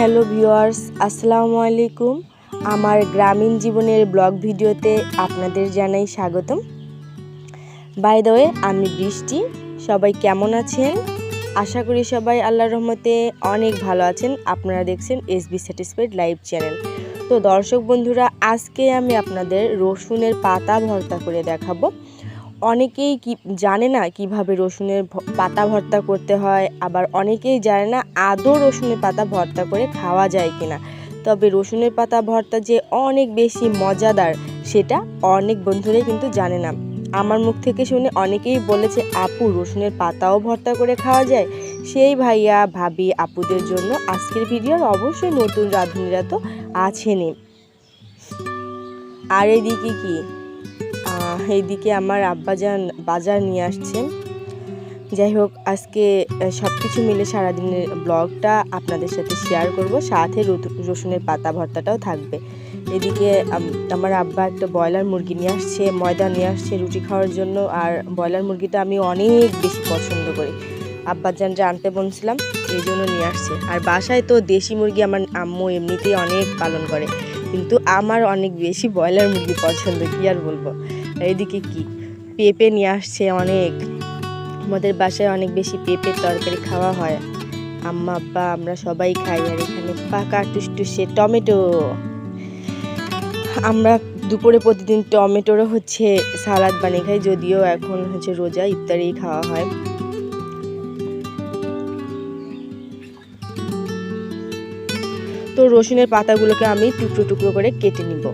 Hello viewers, আসসালামু আলাইকুম। আমার গ্রামীণ জীবনের ব্লগ ভিডিওতে আপনাদের জানাই স্বাগতম। বাই ওয়ে আমি বৃষ্টি। সবাই কেমন আছেন? আশা করি সবাই আল্লাহর রহমতে অনেক ভালো আছেন। আপনারা দেখছেন S B satisfied live channel তো দর্শক বন্ধুরা, আজকে আমি আপনাদের রসুনের পাতা ভর্তা করে দেখাবো। অনেকেই কি জানে না কীভাবে রসুনের পাতা ভর্তা করতে হয়, আবার অনেকেই জানে না আদৌ রসুনের পাতা ভর্তা করে খাওয়া যায় কিনা। তবে রসুনের পাতা ভর্তা যে অনেক বেশি মজাদার, সেটা অনেক বন্ধুরাই কিন্তু জানে না। আমার মুখ থেকে শুনে অনেকেই বলেছে, আপু, রসুনের পাতাও ভর্তা করে খাওয়া যায়? সেই ভাইয়া, ভাবি, আপুদের জন্য আজকের ভিডিওর অবশ্যই নতুন রাঁধুনিরা তো আছেনই। আর এদিকে কি? এইদিকে আমার আব্বাজান বাজার নিয়ে আসছেন। যাই হোক, আজকে সব কিছু মিলে সারাদিনের ব্লগটা আপনাদের সাথে শেয়ার করব। সাথে রসুনের পাতা ভর্তাটাও থাকবে। এদিকে আমার আব্বা একটা ব্রয়লার মুরগি নিয়ে আসছে, ময়দা নিয়ে আসছে রুটি খাওয়ার জন্য। আর ব্রয়লার মুরগিটা আমি অনেক বেশি পছন্দ করি। আব্বাজানটা আনতে বলছিলাম, এই জন্য নিয়ে আসছে। আর বাসায় তো দেশি মুরগি আমার আম্মু এমনিতেই অনেক পালন করে। কিন্তু আমার অনেক বেশি ব্রয়লার মুরগি পছন্দ, কি আর বলব? এইদিকে কি? পেঁপে নিয়ে আসছে অনেক। আমাদের বাসায় অনেক বেশি পেঁপের তরকারি খাওয়া হয়। আম্মা, আব্বা, আমরা সবাই খাই আর এখানে পাকা টুসটুসে টমেটো। আমরা দুপুরে প্রতিদিন টমেটোরও হচ্ছে সালাদ বানিয়ে খাই, যদিও এখন হচ্ছে রোজা ইফতারেই খাওয়া হয়। তো রসুনের পাতাগুলোকে আমি টুকরো টুকরো করে কেটে নিব।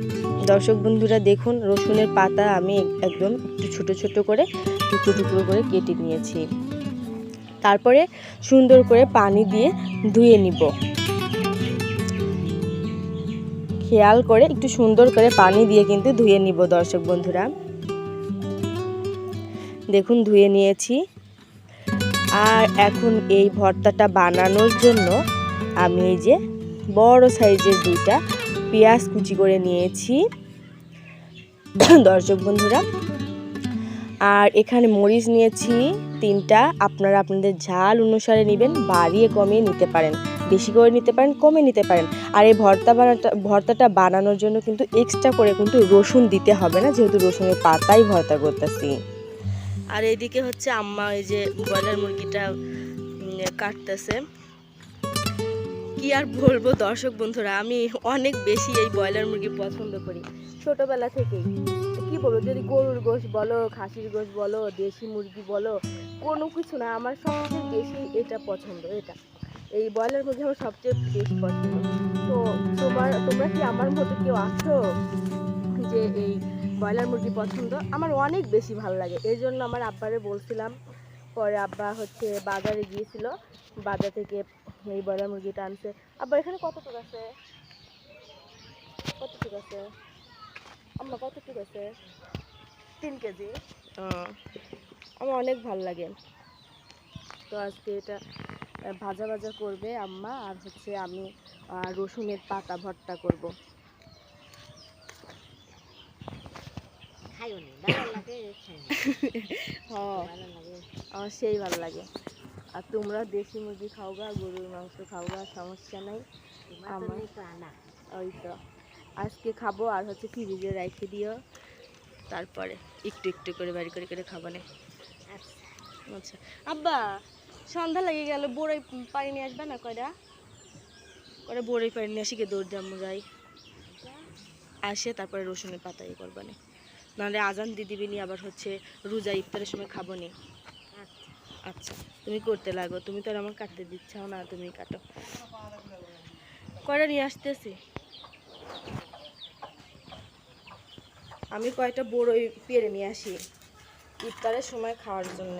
দর্শক বন্ধুরা দেখুন, রসুনের পাতা আমি একদম একটু ছোটো ছোট করে, টুকরো টুকরো করে কেটে নিয়েছি। তারপরে সুন্দর করে পানি দিয়ে ধুয়ে নিব। খেয়াল করে একটু সুন্দর করে পানি দিয়ে কিন্তু ধুয়ে নিব দর্শক বন্ধুরা। দেখুন, ধুয়ে নিয়েছি। আর এখন এই ভর্তাটা বানানোর জন্য আমি এই যে বড় সাইজের দুইটা পেঁয়াজ কুচি করে নিয়েছি। দর্শক বন্ধুরা, আর এখানে মরিচ নিয়েছি তিনটা। আপনারা আপনাদের ঝাল অনুসারে নেবেন, বাড়িয়ে কমিয়ে নিতে পারেন। বেশি করে নিতে পারেন, কমে নিতে পারেন। আর এই ভর্তা বানাটা, ভর্তাটা বানানোর জন্য কিন্তু এক্সট্রা করে কিন্তু রসুন দিতে হবে না, যেহেতু রসুনের পাতাই ভর্তা করতেছি। আর এদিকে হচ্ছে আম্মা এই যে ব্রয়লার মুরগিটা কাটতেছে। কি আর বলব দর্শক বন্ধুরা, আমি অনেক বেশি এই ব্রয়লার মুরগি পছন্দ করি। ছোটবেলা থেকেই। কি বলব, যদি গরুর গোশ বলো, খাসির গোশ বলো, দেশি মুরগি বলো, কোনো কিছু না, আমার সবচেয়ে বেশি এটা পছন্দ, এটা। এই ব্রয়লার মুরগি আমার সবচেয়ে বেশি পছন্দ। তো তোমার, তোমরা কি আমার মতো কেউ আছো যে এই ব্রয়লার মুরগি পছন্দ? আমার অনেক বেশি ভালো লাগে। এই জন্য আমার আব্বারে বলছিলাম, পরে আব্বা হচ্ছে বাজারে গিয়েছিল, বাজার থেকে এই ব্রয়লার মুরগিটা আনছে। আব্বা এখানে কতটুকু আছে? কতটুকু আছে? আম্মা কতটুকু আছে? তিন কেজি। আমার অনেক ভালো লাগে। তো আজকে এটা ভাজা ভাজা করবে আম্মা আর হচ্ছে আমি রসুনের পাতা ভর্তা করব। খাইও নি ভালো লাগে। আমার সেই ভালো লাগে। আর তোমরা দেশি মুরগি খাও গা গরুর মাংস খাও গা সমস্যা নাই। আমার- ওই তো। আজকে খাব আর হচ্ছে ফ্রিজে রেখে দিও। তারপরে একটু একটু করে বাড়ি করে করে খাব না। আচ্ছা। আচ্ছা। আব্বা সন্ধ্যা লেগে গেল বড়ই পানি নিয়ে আসবে না কয়টা কয়টা বড়ই পানি নিয়ে আসি গে দৌড় দাম যাই। আসে তারপরে রসুনের পাতা ইয়ে করবে না। নাহলে আজান দিয়ে দিবি আবার হচ্ছে রোজা ইফতারের সময় খাব নি। আচ্ছা তুমি করতে লাগো, তুমি তো আর আমার কাটতে দিচ্ছাও না, তুমি কাটো। কয়টা নিয়ে আসতেছি? আমি কয়টা বড়ই পেরে নিয়ে আসি, ইফতারের সময় খাওয়ার জন্য।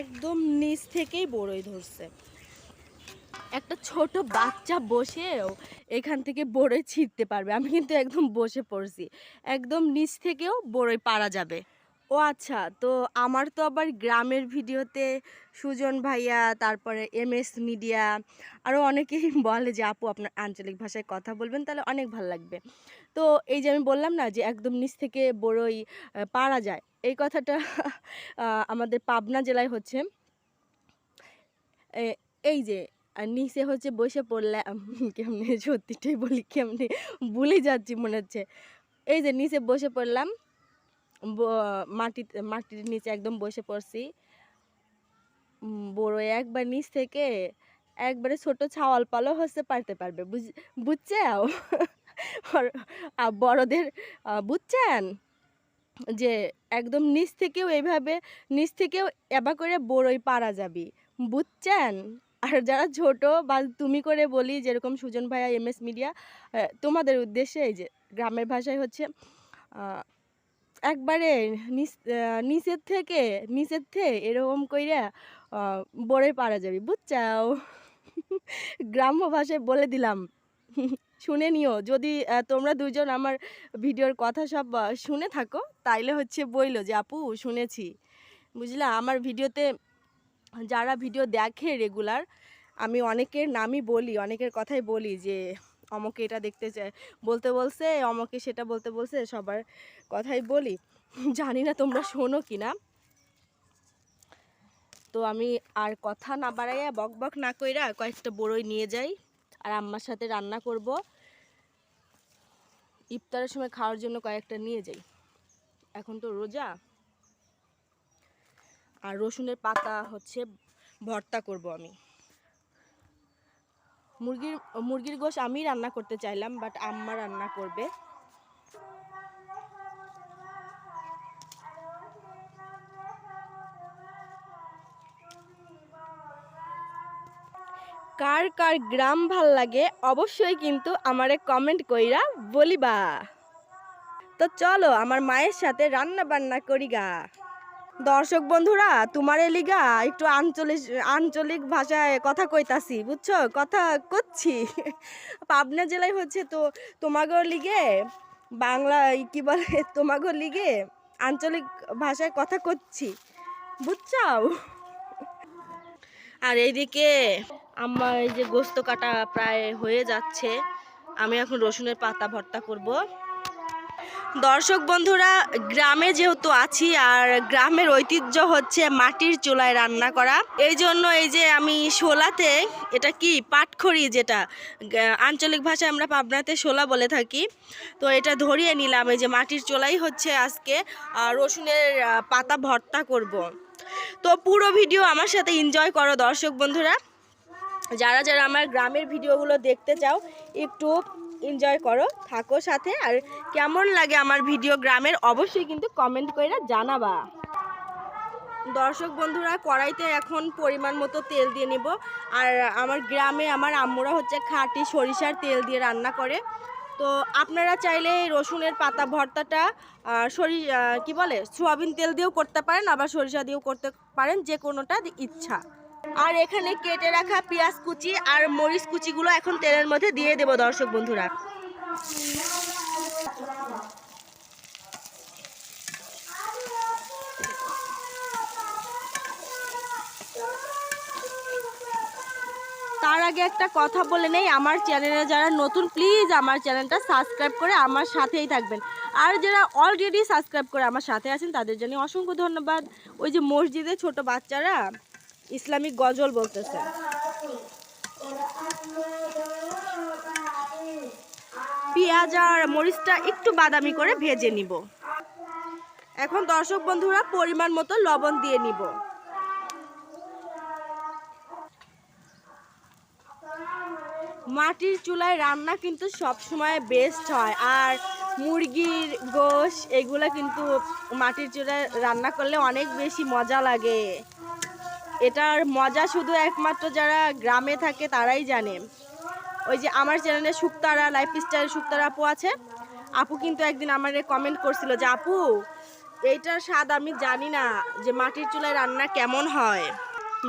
একদম নিচ থেকেই বড়ই ধরছে। একটা ছোট বাচ্চা বসেও এখান থেকে বড়ই ছিঁড়তে পারবে। আমি কিন্তু একদম বসে পড়ছি। একদম নিচ থেকেও বড়ই পারা যাবে। ও আচ্ছা তো আমার তো আবার গ্রামের ভিডিওতে সুজন ভাইয়া, তারপরে এম এস মিডিয়া আরও অনেকেই বলে যে, আপু, আপনার আঞ্চলিক ভাষায় কথা বলবেন, তাহলে অনেক ভালো লাগবে। তো এই যে আমি বললাম না যে, একদম নিচ থেকে বড়ই পারা যায়, এই কথাটা আমাদের পাবনা জেলায় হচ্ছে। এই যে আর নিচে হচ্ছে বসে পড়লে উম, কেমনে? সত্যিটাই বলি কেমনে? ভুলে যাচ্ছি মনে হচ্ছে। এই যে নিচে বসে পড়লাম মাটি মাটির নিচে একদম বসে পড়ছি। বড় একবার নিচ থেকে একবারে ছোট ছাওয়াল পালো হচ্ছে পারতে পারবে। বুঝ বুঝছে আর বড়দের বুঝছেন? যে একদম নিচ থেকেও এইভাবে নিচ থেকেও এবা করে বড়ই পারা যাবি। বুঝছেন? আর যারা ছোট বা তুমি করে বলি যেরকম সুজন ভাইয়া এম এস মিডিয়া তোমাদের উদ্দেশ্যে এই যে গ্রামের ভাষায় হচ্ছে একবারে নিচ নিচের থেকে নিচের থেকে এরকম কইরা আহ, বড়ই পারা যাবে। বুঝছাও? গ্রাম্য ভাষায় বলে দিলাম। শুনে নিও। যদি তোমরা দুজন আমার ভিডিওর কথা সব শুনে থাকো তাইলে হচ্ছে বইলো যে আপু শুনেছি। বুঝলা? আমার ভিডিওতে যারা ভিডিও দেখে রেগুলার, আমি অনেকের নামই বলি, অনেকের কথাই বলি যে, অমকে এটা দেখতে চায়, বলতে বলছে, অমকে সেটা বলতে বলছে, সবার কথাই বলি। জানি না তোমরা শোনো কি না তো আমি আর কথা না বাড়াইয়া বক বক না কইরা কয়েকটা বড়ই নিয়ে যাই আর আম্মার সাথে রান্না করব। ইফতারের সময় খাওয়ার জন্য কয়েকটা নিয়ে যাই। এখন তো রোজা। আর রসুনের পাতা হচ্ছে ভর্তা করব আমি। মুরগির মুরগির গোশ আমি রান্না করতে চাইলাম বাট আম্মা রান্না করবে। কার কার গ্রাম ভালো লাগে অবশ্যই কিন্তু আমারে কমেন্ট কইরা বলিবা। তো চলো, আমার মায়ের সাথে রান্না বান্না করি গা। দর্শক বন্ধুরা, তোমার লিগা একটু আঞ্চলিক আঞ্চলিক ভাষায় কথা কইতাছি, বুঝছ? কথা করছি পাবনা জেলায় হচ্ছে তো তোমাগর লিগে বাংলা কি বলে তোমাগর লিগে আঞ্চলিক ভাষায় কথা করছি বুঝছাও? আর এইদিকে আমার এই যে গোস্ত কাটা প্রায় হয়ে যাচ্ছে, আমি এখন রসুনের পাতা ভর্তা করব। দর্শক বন্ধুরা, গ্রামে যেহেতু আছি আর গ্রামের ঐতিহ্য হচ্ছে মাটির চুলায় রান্না করা। এই জন্য এই যে আমি শোলাতে, এটা কি পাটখড়ি যেটা আঞ্চলিক ভাষায় আমরা পাবনাতে শোলা বলে থাকি, তো এটা ধরিয়ে নিলাম। এই যে মাটির চোলাই হচ্ছে আজকে রসুনের পাতা ভর্তা করব। তো পুরো ভিডিও আমার সাথে এনজয় করো দর্শক বন্ধুরা। যারা যারা আমার গ্রামের ভিডিওগুলো দেখতে চাও, একটু এনজয় করো, থাকো সাথে। আর কেমন লাগে আমার ভিডিও গ্রামের, অবশ্যই কিন্তু কমেন্ট করে জানাবা। দর্শক বন্ধুরা, কড়াইতে এখন পরিমাণ মতো তেল দিয়ে নিব। আর আমার গ্রামে আমার আম্মুরা হচ্ছে খাঁটি সরিষার তেল দিয়ে রান্না করে। তো আপনারা চাইলে রসুনের পাতা, ভর্তাটা সরি কি বলে, সোয়াবিন তেল দিয়েও করতে পারেন, আবার সরিষা দিয়েও করতে পারেন যে কোনোটা ইচ্ছা। আর এখানে কেটে রাখা পেঁয়াজ কুচি আর মরিচ কুচিগুলো এখন তেলের মধ্যে দিয়ে দেবো দর্শক বন্ধুরা। তার আগে একটা কথা বলে নেই, আমার চ্যানেলে যারা নতুন প্লিজ আমার চ্যানেলটা সাবস্ক্রাইব করে আমার সাথেই থাকবেন। আর যারা অলরেডি সাবস্ক্রাইব করে আমার সাথে আছেন, তাদের জন্য অসংখ্য ধন্যবাদ। ওই যে মসজিদে ছোট বাচ্চারা ইসলামিক গজল বলতেছে। পেঁয়াজ আর মরিচটা একটু বাদামি করে ভেজে নিব। এখন দর্শক বন্ধুরা পরিমাণ মতো লবণ দিয়ে নিব। মাটির চুলায় রান্না কিন্তু সব সময় বেস্ট হয়, আর মুরগির গোশ এগুলো কিন্তু মাটির চুলায় রান্না করলে অনেক বেশি মজা লাগে। এটার মজা শুধু একমাত্র যারা গ্রামে থাকে তারাই জানে। ওই যে আমার চ্যানেলে সুক্তারা লাইফ স্টাইল শুক্তারা আপু আছে। আপু কিন্তু একদিন আমার কমেন্ট করছিল যে, আপু, এইটার স্বাদ আমি জানি না যে মাটির চুলায় রান্না কেমন হয়।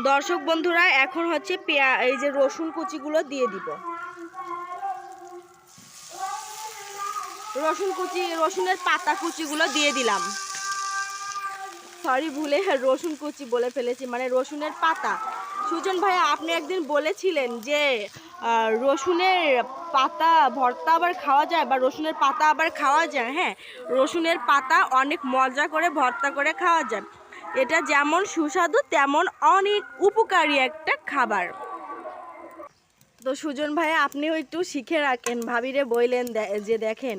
দর্শক বন্ধুরা, এখন হচ্ছে পেঁয়া, এই যে রসুন কুচিগুলো দিয়ে দিব। রসুন কুচি, রসুনের পাতা কুচিগুলো দিয়ে দিলাম। সরি ভুলে রসুন কুচি বলে ফেলেছি মানে রসুনের পাতা। সুজন ভাই আপনি একদিন বলেছিলেন যে রসুনের পাতা ভর্তা আবার খাওয়া যায় বা রসুনের পাতা আবার খাওয়া যায় হ্যাঁ? রসুনের পাতা অনেক মজা করে ভর্তা করে খাওয়া যায়। এটা যেমন সুস্বাদু, তেমন অনেক উপকারী একটা খাবার। তো সুজন ভাই আপনিও একটু শিখে রাখেন, ভাবিরে বইলেন যে দেখেন,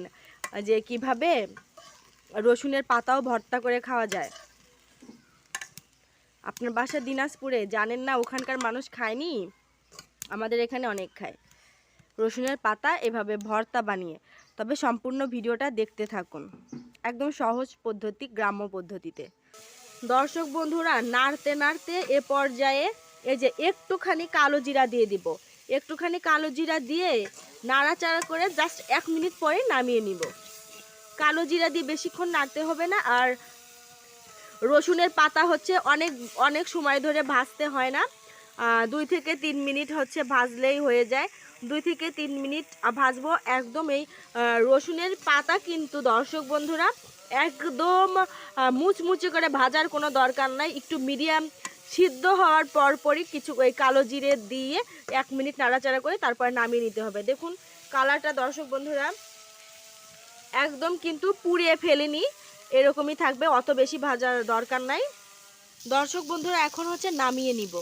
যে কীভাবে রসুনের পাতাও ভর্তা করে খাওয়া যায়। আপনার বাসা দিনাজপুরে, জানেন না ওখানকার মানুষ খায়নি? আমাদের এখানে অনেক খায়। রসুনের পাতা এভাবে ভর্তা বানিয়ে, তবে সম্পূর্ণ ভিডিওটা দেখতে থাকুন। একদম সহজ পদ্ধতি, গ্রাম্য পদ্ধতিতে। দর্শক বন্ধুরা, নাড়তে নাড়তে এ পর্যায়ে এই যে একটুখানি কালো জিরা দিয়ে দিব। একটুখানি কালো জিরা দিয়ে নাড়াচাড়া করে জাস্ট এক মিনিট পরে নামিয়ে নিব। কালো জিরা দিয়ে বেশিক্ষণ নাড়তে হবে না, আর রসুনের পাতা হচ্ছে অনেক অনেক সময় ধরে ভাজতে হয় না। দুই থেকে তিন মিনিট হচ্ছে ভাজলেই হয়ে যায়। দুই থেকে তিন মিনিট ভাজবো। একদম এই রসুনের পাতা কিন্তু দর্শক বন্ধুরা একদম মুচমুচে করে ভাজার কোনো দরকার নাই। একটু মিডিয়াম সিদ্ধ হওয়ার পরপরই কিছু ওই কালো জিরে দিয়ে এক মিনিট নাড়াচাড়া করে তারপর নামিয়ে নিতে হবে। দেখুন, কালারটা দর্শক বন্ধুরা একদম কিন্তু পুড়িয়ে ফেলিনি। এরকমই থাকবে অত বেশি ভাজার দরকার নাই। দর্শক বন্ধুরা এখন হচ্ছে নামিয়ে নিব।